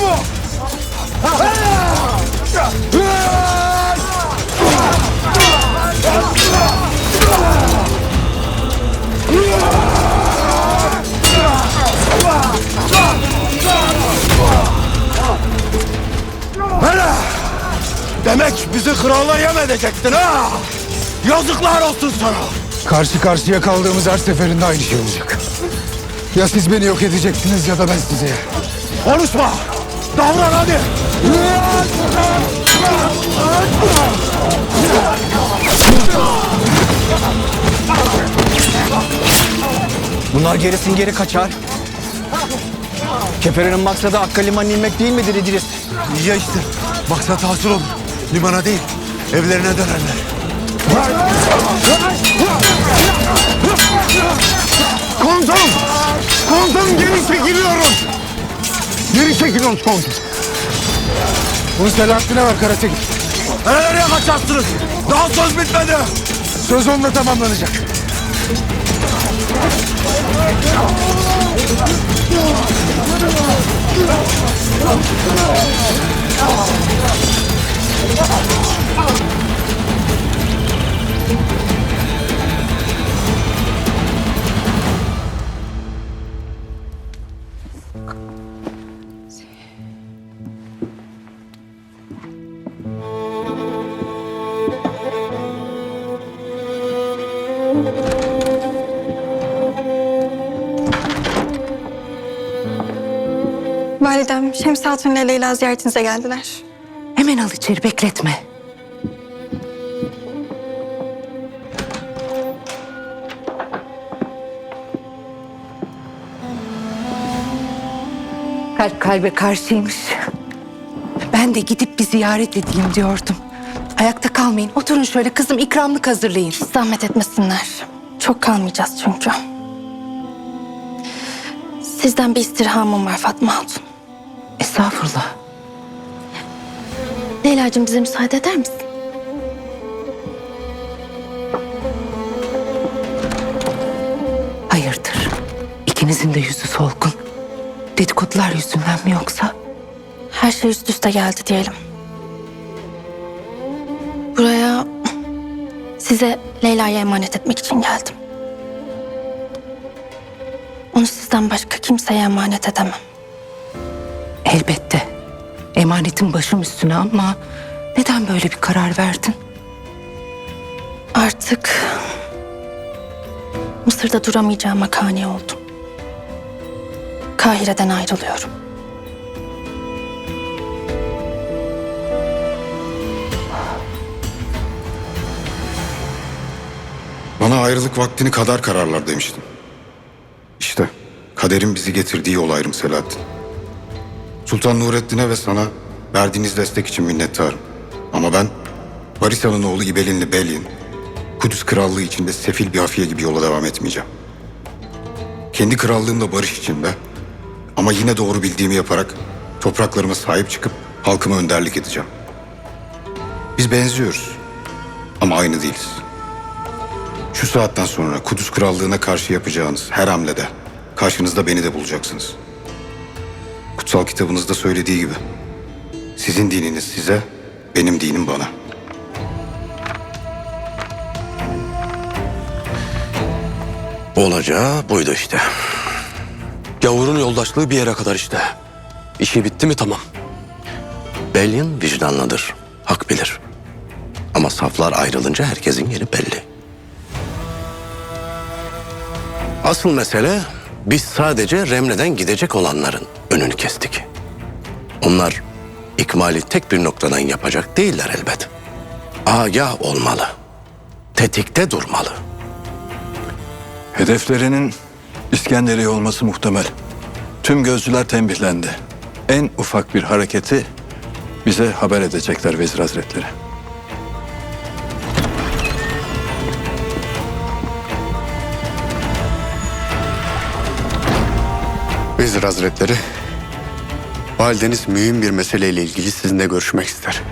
mu? Hele! Demek bizi kralla yem edecektin ha? Yazıklar olsun sana. Karşı karşıya kaldığımız her seferinde aynı şey olacak. Ya siz beni yok edeceksiniz ya da ben sizi. Konuşma. Davran hadi. Bunlar gerisin geri kaçar. Keferenin maksadı Hakk'a limanına inmek değil midir İdris? Ya işte. Maksat hasıl olur. Limana değil. Evlerine dönerler. Komutanım! Komutanım geri çekiliyoruz! Geri çekiliyoruz komutanım. Bunu Selahattin'e ver Karategin. Nereye kaçarsınız? Daha söz bitmedi. Söz onunla tamamlanacak. Validem Şems Hatun ile Leyla ziyaretinize geldiler. Hemen al içeri bekletme. Kalp kalbe karşıymış. Ben de gidip bir ziyaret edeyim diyordum. Ayakta kalmayın. Oturun şöyle kızım ikramlık hazırlayın. Hiç zahmet etmesinler. Çok kalmayacağız çünkü. Sizden bir istirhamım var Fatma Hatun. Estağfurullah. Leyla'cığım bize müsaade eder misin? Hayırdır? İkinizin de yüzü solgun. Dedikodular yüzünden mi yoksa? Her şey üst üste geldi diyelim. Size Leyla'ya emanet etmek için geldim. Onu sizden başka kimseye emanet edemem. Elbette. Emanetin başım üstüne ama neden böyle bir karar verdin? Artık Mısır'da duramayacağıma kani oldum. Kahire'den ayrılıyorum. Bana ayrılık vaktini kadar kararlar demiştin. İşte kaderin bizi getirdiği yol ayrım Selahattin. Sultan Nurettin'e ve sana verdiğiniz destek için minnettarım. Ama ben Barisa'nın oğlu İbelinli Belin, Kudüs Krallığı içinde sefil bir hafiye gibi yola devam etmeyeceğim. Kendi krallığımla barış içinde ama yine doğru bildiğimi yaparak topraklarıma sahip çıkıp halkıma önderlik edeceğim. Biz benziyoruz ama aynı değiliz. Şu saatten sonra Kudüs Krallığı'na karşı yapacağınız her hamlede karşınızda beni de bulacaksınız. Kutsal kitabınızda söylediği gibi. Sizin dininiz size, benim dinim bana. Olacağı buydu işte. Gavurun yoldaşlığı bir yere kadar işte. İşi bitti mi tamam. Belin vicdanlıdır. Hak bilir. Ama saflar ayrılınca herkesin yeri belli. Asıl mesele biz sadece Remne'den gidecek olanların önünü kestik. Onlar ikmali tek bir noktadan yapacak değiller elbet. Agah olmalı. Tetikte durmalı. Hedeflerinin İskenderiye olması muhtemel. Tüm gözcüler tembihlendi. En ufak bir hareketi bize haber edecekler Vezir Hazretleri. Vezir Hazretleri, valideniz mühim bir meseleyle ilgili sizinle görüşmek ister.